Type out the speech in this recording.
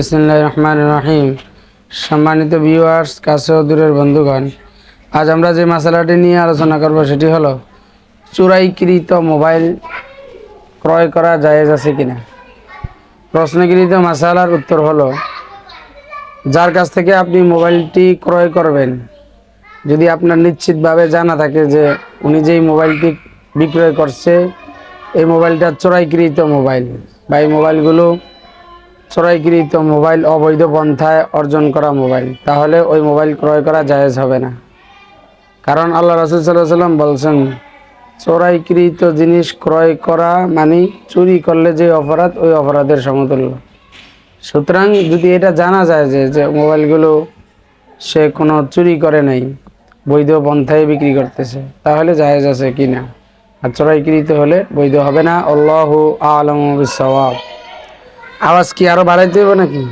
রহমান রহিম। সম্মানিত ভিউয়ার্স কাছে ও দূরের বন্ধুগণ, আজ আমরা যে মশালাটি নিয়ে আলোচনা করব সেটি হলো, চুরাইকৃত মোবাইল ক্রয় করা জায়েজ আছে কিনা? প্রশ্নকৃত মশালার উত্তর হলো, যার কাছ থেকে আপনি মোবাইলটি ক্রয় করবেন, যদি আপনার নিশ্চিতভাবে জানা থাকে যে উনি যেই মোবাইলটি বিক্রয় করছে, এই মোবাইলটা চোরাইকৃত মোবাইল, বা এই মোবাইলগুলো চোরাইকৃত মোবাইল অবৈধ পন্থায় অর্জন করা মোবাইল। তাহলে ওই মোবাইল ক্রয় করা জায়েজ হবে না। কারণ আল্লাহ রসুল সাল্লাহ সাল্লাম বলছেন, চোরাইকৃত জিনিস ক্রয় করা মানে চুরি করলে যে অপরাধ, ওই অপরাধের সমতুল্য। সুতরাং যদি এটা জানা যায় যে যে মোবাইলগুলো সে কোনো চুরি করে নাই, বৈধ পন্থায় বিক্রি করতেছে, তাহলে জায়েজ আছে কি না? আর চোরাইকৃত হলে বৈধ হবে না। আল্লাহ আলম সওয়াব আওয়াজ কি আরও বাড়াইতে হবে নাকি?